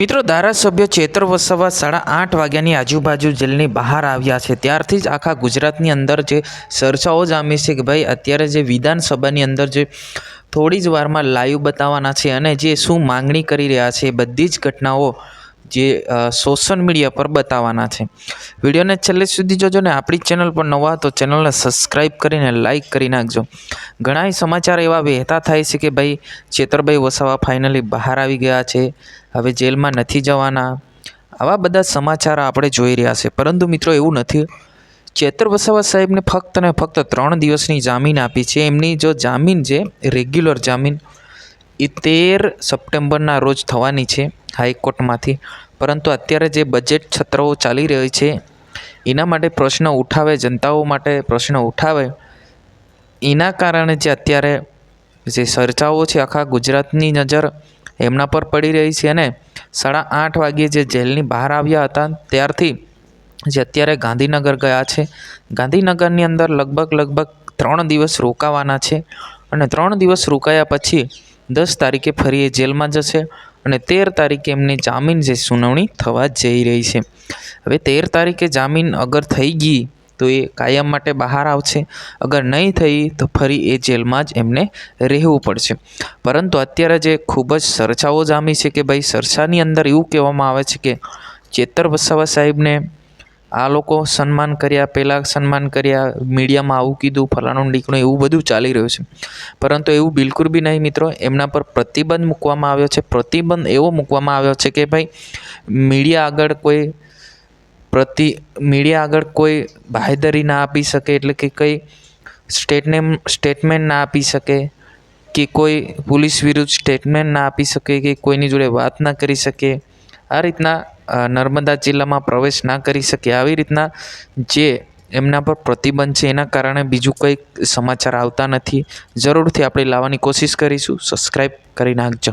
મિત્રો, ધારાસભ્ય ચેતર વસાવા સાડા આઠ વાગ્યાની આજુબાજુ જેલની બહાર આવ્યા છે. ત્યારથી જ આખા ગુજરાતની અંદર જે ચર્ચાઓ જામી છે કે ભાઈ, અત્યારે જે વિધાનસભાની અંદર જે થોડી જ વારમાં લાઈવ બતાવવાના છે અને જે શું માંગણી કરી રહ્યા છે, બધી જ ઘટનાઓ જે સોશિયલ મીડિયા પર બતાવવાના છે. વિડીયોને છેલ્લે સુધી જોજો ને આપણી ચેનલ પર નવા તો ચેનલને સબસ્ક્રાઈબ કરીને લાઈક કરી નાખજો. ઘણાય સમાચાર એવા વહેતા થાય છે કે ભાઈ, ચેતરભાઈ વસાવા ફાઇનલી બહાર આવી ગયા છે, હવે જેલમાં નથી જવાના. આવા બધા સમાચાર આપણે જોઈ રહ્યા છે. પરંતુ મિત્રો એવું નથી. ચેતર વસાવા સાહેબને ફક્ત ને ફક્ત ત્રણ દિવસની જામીન આપી છે. એમની જો જામીન છે રેગ્યુલર જામીન એ તેર સપ્ટેમ્બરના રોજ થવાની છે. હાઈકોર્ટમાંથી. પરંતુ અત્યારે જે બજેટ છત્રઓ ચાલી રહી છે, એના માટે પ્રશ્ન ઉઠાવે, જનતાઓ માટે પ્રશ્ન ઉઠાવે. એના કારણે જે અત્યારે જે ચર્ચાઓ છે આખા ગુજરાતની નજર એમના પર પડી રહી છે અને સાડા આઠ વાગ્યે જે જેલની બહાર આવ્યા હતા, ત્યારથી જે અત્યારે ગાંધીનગર ગયા છે. ગાંધીનગરની અંદર લગભગ લગભગ ત્રણ દિવસ રોકાવાના છે અને ત્રણ દિવસ રોકાયા પછી દસ તારીખે ફરી એ જેલમાં જશે. અને તેર તારીખે એમની જામીન જે સુનાવણી થવા જઈ રહી છે. હવે તેર તારીખે જામીન અગર થઈ ગઈ તો એ કાયમ માટે બહાર આવશે. અગર નહીં થઈ તો ફરી એ જેલમાં જ એમને રહેવું પડશે. પરંતુ અત્યારે જે ખૂબ જ ચર્ચાઓ જામી છે કે ભાઈ ચર્ચાની અંદર એવું કહેવામાં આવે છે કે ચેતર વસાવા સાહેબને આ લોકો સન્માન કર્યા, પહેલાં સન્માન કર્યા, મીડિયામાં આવું કીધું, ફલાણું ઢીકણું એવું બધું ચાલી રહ્યું છે. પરંતુ એવું બિલકુલ બી નહીં મિત્રો, એમના પર પ્રતિબંધ મૂકવામાં આવ્યો છે. પ્રતિબંધ એવો મૂકવામાં આવ્યો છે કે ભાઈ, મીડિયા આગળ કોઈ પ્રતિ, મીડિયા આગળ કોઈ બાહેદરી ના આપી શકે, એટલે કે કંઈ સ્ટેટનેમ સ્ટેટમેન્ટ ના આપી શકે, કે કોઈ પોલીસ વિરુદ્ધ સ્ટેટમેન્ટ ના આપી શકે, કે કોઈની જોડે વાત ના કરી શકે. આ રીતના નર્મદા જિલ્લામાં પ્રવેશ ના કરી શકે. આવી રીતના જે એમના પર પ્રતિબંધ છે, એના કારણે બીજું કંઈક સમાચાર આવતા નથી. જરૂરથી આપણે લાવવાની કોશિશ કરીશું. સબસ્ક્રાઈબ કરી નાખજો.